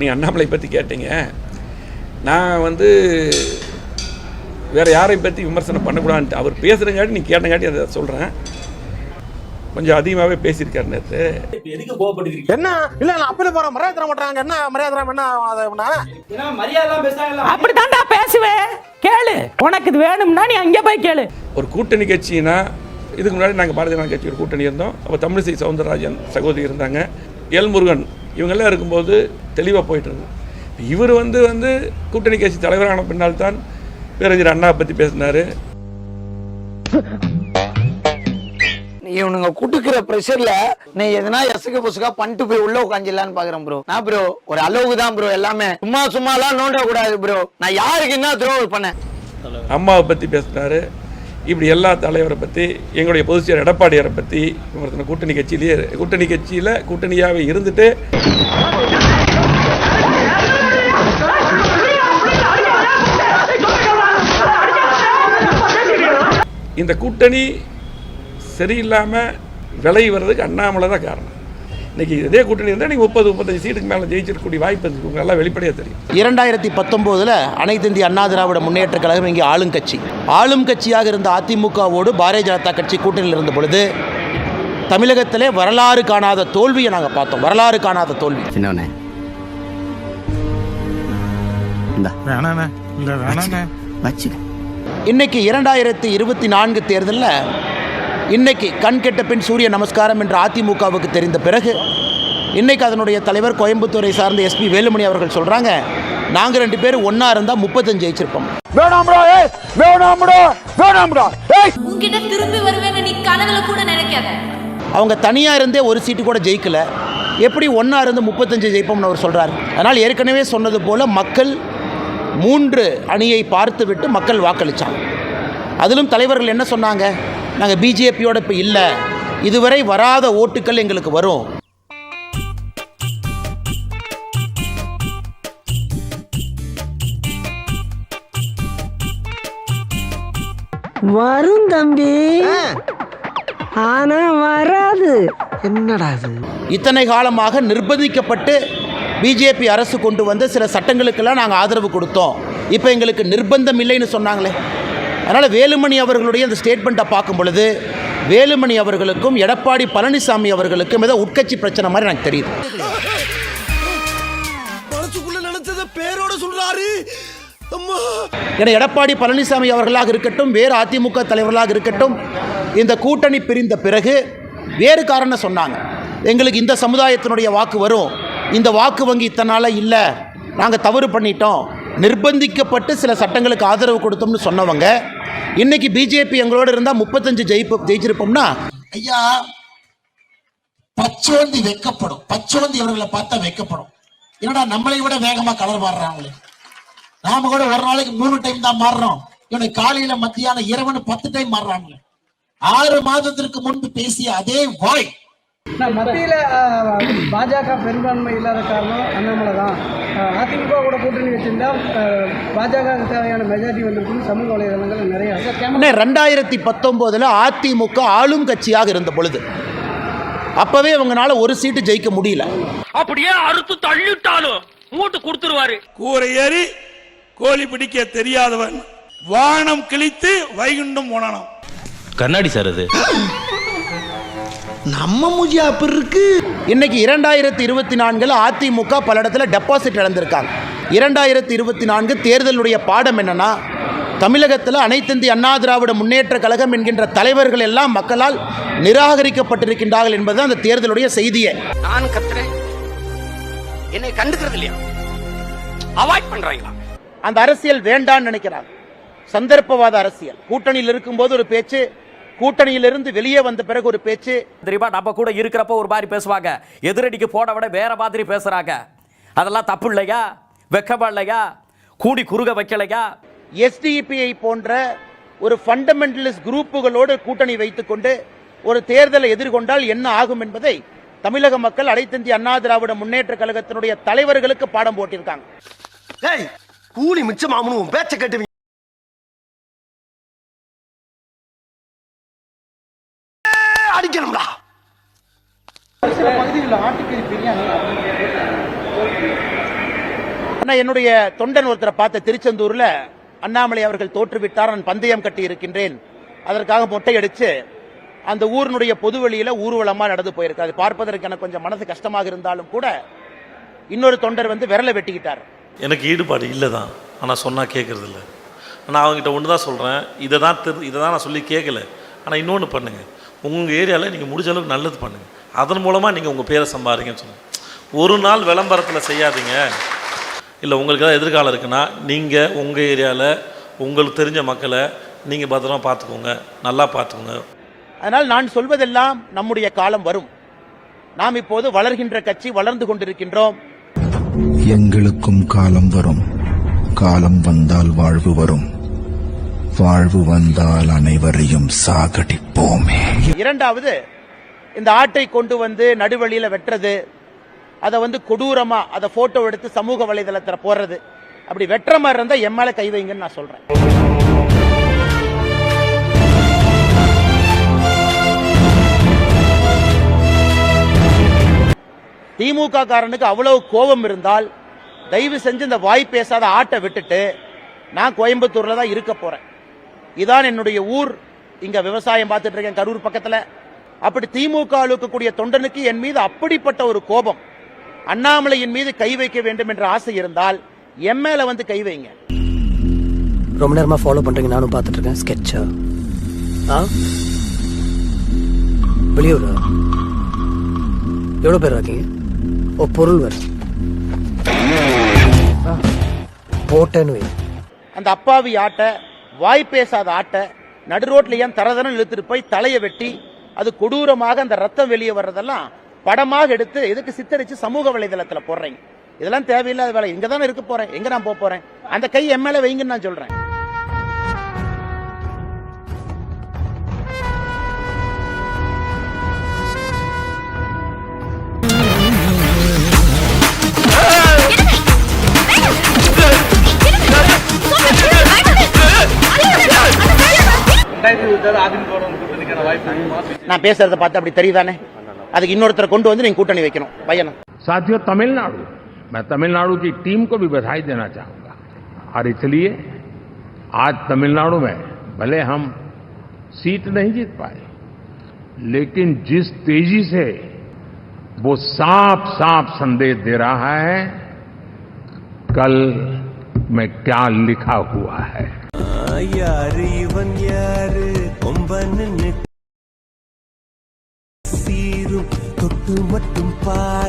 நீ அண்ணாமலை பற்றி கேட்டீங்க. நான் வந்து வேறு யாரையும் பற்றி விமர்சனம் பண்ணக்கூடாதுன்ட்டு. அவர் பேசுகிறங்காட்டி நீ கேட்டங்காட்டி அதை சொல்கிறேன் கொஞ்சம் அதிகமாகவே பேசியிருக்காரு நேற்று என்ன? இல்ல நான் அப்படி போறேன் மரியாதை தர மாட்டாங்க. என்ன மரியாதை தராம என்ன அப்படித்தான்டா பேசுவேன் கேளு. உனக்கு இது வேணும்னா நீ அங்கே போய் கேளு. ஒரு கூட்டணி கட்சினா இதுக்கு முன்னாடி நாங்கள் பாரதிய ஜனதா கட்சி ஒரு கூட்டணி இருந்தோம். அப்போ தமிழிசை சவுந்தரராஜன் சகோதரி இருந்தாங்க. எல் முருகன் இவங்கெல்லாம் இருக்கும்போது தெளிவாக போயிட்டு இருந்தது. இவர் வந்து வந்து கூட்டணி கட்சி தலைவரான பின்னால் தான் பேரறிஞர் அண்ணா பற்றி பேசினார். இவனுங்க குடுக்கிற ப்ரெஷர்ல நீ எதனா எசுக்கு புசுக்கா பண்ணிட்டு போய் உள்ள உட்காந்துலான்னு பாக்குறேன் ப்ரோ நான் ப்ரோ ஒரு அளவுக்கு தான் ப்ரோ எல்லாமே. சும்மா சும்மா எல்லாம் நோண்ட கூடாது ப்ரோ நான் யாருக்கு என்ன துரோகம் பண்ணேன்? அம்மாவை பற்றி பேசினார். இப்படி எல்லா தலைவரை பற்றி எங்களுடைய பொதுச்செயலர் எடப்பாடியாரை பற்றி விமர்சனம் கூட்டணி கட்சியிலேயே கூட்டணி கட்சியில் கூட்டணியாகவே இருந்துட்டு இந்த கூட்டணி சரியில்லாமல் விலை வர்றதுக்கு அண்ணாமலை தான் காரணம். இன்னைக்கு இதே கூட்டணி இருந்தால் நீங்கள் முப்பது முப்பத்தஞ்சு சீட்டுக்கு மேலே ஜெயிச்சிருக்கக்கூடிய வாய்ப்பு இருக்கு. உங்களுக்கு நல்லா வெளிப்படையாக தெரியும். இரண்டாயிரத்தி பத்தொம்போதில் அனைத்து இந்திய அண்ணா திராவிட முன்னேற்ற கழகம் இங்கே ஆளும் கட்சி. ஆளும் கட்சியாக இருந்த அதிமுகவோடு பாரதிய ஜனதா கட்சி கூட்டணியில் இருந்த பொழுது தமிழகத்திலே வரலாறு காணாத தோல்வியை நாங்கள் பார்த்தோம். வரலாறு காணாத தோல்வி. சின்னவனே. இன்னைக்கு இரண்டாயிரத்தி இருபத்தி நான்கு தேர்தலில் இன்னைக்கு கண் கெட்ட பின் சூரிய நமஸ்காரம் என்ற அதிமுகவுக்கு தெரிந்த பிறகு இன்னைக்கு அதனுடைய தலைவர் கோயம்புத்தூரை சார்ந்த எஸ்பி வேலுமணி அவர்கள் சொல்கிறாங்க நாங்கள் ரெண்டு பேரும் ஒன்றா இருந்தால் முப்பத்தஞ்சு ஜெயிச்சிருப்போம். உன்கிட்ட திரும்பி வருவேன்னு நீ கனவுல கூட நினைக்காத. அவங்க தனியாக இருந்தே ஒரு சீட்டு கூட ஜெயிக்கல. எப்படி ஒன்றா இருந்து முப்பத்தஞ்சு ஜெயிப்போம்னு அவர் சொல்கிறார் அதனால் ஏற்கனவே சொன்னது போல் மக்கள் மூன்று அணியை பார்த்து விட்டு மக்கள் வாக்களித்தாங்க அதிலும் தலைவர்கள் என்ன சொன்னாங்க? நாங்கள் பிஜேபியோட இப்போ இல்லை. இதுவரை வராத ஓட்டுக்கள் எங்களுக்கு வரும். வரும் தம்பி. ஆனா வராது. இத்தனை காலமாக நிர்பந்திக்கப்பட்டு பிஜேபி அரசு கொண்டு வந்த சில சட்டங்களுக்கெல்லாம் நாங்கள் ஆதரவு கொடுத்தோம். இப்போ எங்களுக்கு நிர்பந்தம் இல்லைன்னு சொன்னாங்களே. அதனால் வேலுமணி அவர்களுடைய அந்த ஸ்டேட்மெண்ட்டை பார்க்கும் பொழுது வேலுமணி அவர்களுக்கும் எடப்பாடி பழனிசாமி அவர்களுக்கும் ஏதோ உட்கட்சி பிரச்சனை மாதிரி எனக்கு தெரியுது. ஏன்னா எடப்பாடி பழனிசாமி அவர்களாக இருக்கட்டும் வேறு அதிமுக தலைவர்களாக இருக்கட்டும் இந்த கூட்டணி பிரிந்த பிறகு வேறு காரணம் சொன்னாங்க. எங்களுக்கு இந்த சமுதாயத்தினுடைய வாக்கு வரும். இந்த வாக்கு வங்கி இத்தனால இல்லை. நாங்கள் தவறு பண்ணிட்டோம். நிர்பந்திக்கப்பட்டு சில சட்டங்களுக்கு ஆதரவு கொடுத்தோம்னு சொன்னவங்க இன்னைக்கு பிஜேபி எங்களோட இருந்தால் முப்பத்தஞ்சு ஜெயிப்பு ஜெயிச்சிருப்போம்னா? ஐயா பச்சோந்தி வெக்கப்படும். பச்சோந்தி இவர்களை பார்த்தா வெக்கப்படும். என்னடா நம்மளை விட வேகமா கலர் மாறுறாங்களே. நாம கூட ஒரு நாளைக்கு மூணு டைம் தான் மாறுறோம். இவனை காலையில மத்தியான இரவுன்னு பத்து டைம் மாறுறாங்களே. ஆறு மாதத்திற்கு முன்பு பேசிய அதே வாய். மத்தியில் பாஜக பெரும்பான்மை இல்லாத காரணம் அண்ணாமலை தான். அதிமுக கூட கூட்டணி வச்சிருந்தா பாஜக தேவையான மெஜாரிட்டி வந்திருக்குன்னு சமூக வலைதளங்கள் நிறைய ரெண்டாயிரத்தி பத்தொம்போதில் அதிமுக ஆளும் கட்சியாக இருந்த பொழுது அப்போவே அவங்களால ஒரு சீட்டு ஜெயிக்க முடியல. அப்படியே அறுத்து தள்ளிட்டாலும் மூட்டு கொடுத்துருவாரு. கூரை ஏறி கோழி பிடிக்க தெரியாதவன் வானம் கிழித்து வைகுண்டம் போனானாம் கண்ணாடி சார் அது. நம்ம மூஜி அப்படி இருக்கு? இன்னைக்கு இரண்டாயிரத்தி இருபத்தி நான்கில் அதிமுக பல இடத்துல டெபாசிட் இழந்திருக்காங்க. இரண்டாயிரத்தி இருபத்தி நான்கு தேர்தலுடைய பாடம் என்னன்னா தமிழகத்தில் அனைத்திந்திய அண்ணா திராவிட முன்னேற்ற கழகம் என்கின்ற தலைவர்கள் எல்லாம் மக்களால் நிராகரிக்கப்பட்டிருக்கின்றார்கள் என்பது அந்த தேர்தலுடைய செய்தியே. நான் கத்துறேன். என்னை கண்டுக்கிறது இல்லையா? அவாய்ட் பண்றாங்களா? அந்த அரசியல் வேண்டான்னு நினைக்கிறாங்க. சந்தர்ப்பவாத அரசியல். கூட்டணியில் இருக்கும்போது ஒரு பேச்சு கூட்டணியிலிருந்து வெளியே வந்த பிறகு ஒரு பேச்சு தெரியுமா நம்ம கூட இருக்கிறப்ப ஒரு மாதிரி பேசுவாங்க. எதிரடிக்கு போன விட வேற மாதிரி பேசுறாங்க. அதெல்லாம் தப்பு இல்லையா? வெக்கமா இல்லையா? கூடி குறுக வைக்கலையா? எஸ்டிபிஐ போன்ற ஒரு ஃபண்டமெண்டலிஸ்ட் குரூப்புகளோடு கூட்டணி வைத்துக்கொண்டு ஒரு தேர்தலை எதிர்கொண்டால் என்ன ஆகும் என்பதை தமிழக மக்கள் அனைத்திந்திய அண்ணா திராவிட முன்னேற்ற கழகத்தினுடைய தலைவர்களுக்கு பாடம் போட்டிருக்காங்க. கூலி மிச்சமாமனு உன் பேச்ச கேட்டு பகுதிகளில் ஆட்டுக்கறி பிரியாணி. என்னுடைய தொண்டன் ஒருத்தரை பார்த்த திருச்செந்தூர்ல அண்ணாமலை அவர்கள் தோற்றுவிட்டார் நான் பந்தயம் கட்டி இருக்கின்றேன். அதற்காக மொட்டையடிச்சு அந்த ஊரினுடைய பொதுவெளியில ஊர்வலமா நடந்து போயிருக்கு அது பார்ப்பதற்கு எனக்கு கொஞ்சம் மனசு கஷ்டமாக இருந்தாலும் கூட இன்னொரு தொண்டர் வந்து விரலை வெட்டிக்கிட்டார். எனக்கு ஈடுபாடு இல்லை தான் ஆனால் சொன்னால் கேட்குறது இல்லை நான் அவங்ககிட்ட ஒன்று தான் சொல்கிறேன் இதை தான் திரு இதை தான் நான் சொல்லி கேட்கல ஆனால் இன்னொன்று பண்ணுங்கள் உங்கள் ஏரியாவில் நீங்கள் முடிஞ்ச அளவுக்கு நல்லது பண்ணுங்கள் அதன் மூலமாக நீங்கள் உங்கள் பேரை சம்பாதிங்கன்னு சொல்லுங்கள் ஒரு நாள் விளம்பரத்தில் செய்யாதீங்க. இல்லை உங்களுக்கு ஏதாவது எதிர்காலம் இருக்குன்னா நீங்கள் உங்கள் ஏரியாவில் உங்களுக்கு தெரிஞ்ச மக்களை நீங்கள் பத்திரமா பார்த்துக்கோங்க நல்லா பார்த்துக்கோங்க அதனால் நான் சொல்வதெல்லாம் நம்முடைய காலம் வரும். நாம் இப்போது வளர்கின்ற கட்சி வளர்ந்து கொண்டிருக்கின்றோம். எங்களுக்கும் காலம் வரும். காலம் வந்தால் வாழ்வு வரும். வாழ்வு வந்தால் அனைவரையும் சாகடிப்போமே. இரண்டாவது இந்த ஆட்டை கொண்டு வந்து நடுவழியில் வெட்டுறது அதை வந்து கொடூரமாக அதை ஃபோட்டோ எடுத்து சமூக வலைதளத்தில் போடுறது. அப்படி வெட்டுற மாதிரி இருந்தால் என் மேலே கை வைங்கன்னு நான் சொல்கிறேன் திமுக காரனுக்கு அவ்வளவு கோபம் இருந்தால் தயவு செஞ்சு இந்த வாய் பேசாத ஆட்டை விட்டுட்டு நான் கோயம்புத்தூர்ல தான் இருக்க போறேன். இதான் என்னுடைய ஊர். இங்க விவசாயம் பார்த்துட்டு இருக்கேன். கரூர் பக்கத்துல அப்படி திமுக இருக்கக்கூடிய தொண்டனுக்கு என் மீது அப்படிப்பட்ட ஒரு கோபம். அண்ணாமலையின் மீது கை வைக்க வேண்டும் என்ற ஆசை இருந்தால் என் மேல வந்து கை வைங்க. ரொம்ப நேரமா ஃபாலோ பண்றீங்க நானும் பார்த்துட்டு இருக்கேன். ஸ்கெட்சா ஆ? வெளியூரா? எவ்வளோ பேர் இருக்கீங்க? ஓ பொருள் வேறு. போட்டேன்னு அந்த அப்பாவி ஆட்டை வாய் பேசாத ஆட்டை நடு ரோட்ல ஏன் தரதரம் இழுத்துட்டு போய் தலையை வெட்டி அது கொடூரமாக அந்த ரத்தம் வெளியே வர்றதெல்லாம் படமாக எடுத்து எதுக்கு சித்தரித்து சமூக வலைதளத்தில் போடுறீங்க இதெல்லாம் தேவையில்லாத வேலை இங்கே தானே இருக்க போகிறேன் எங்கே நான் போக போகிறேன் அந்த கை என் வைங்கன்னு நான் சொல்றேன் நான் பேசுறத பார்த்து அப்படி தெரியுதானே அதுக்கு இன்னொருத்தரை கொண்டு வந்து நீங்க கூட்டணி வைக்கணும் பையனும் साथियों तमिलनाडु मैं तमिलनाडु की टीम को भी बधाई देना चाहूंगा और इसलिए आज तमिलनाडु में भले हम सीट नहीं जीत पाए लेकिन जिस तेजी से वो साफ साफ संदेश दे रहा है कल में क्या लिखा हुआ है யாரு இவன் யாரு கொம்பன்னு Tumatumpay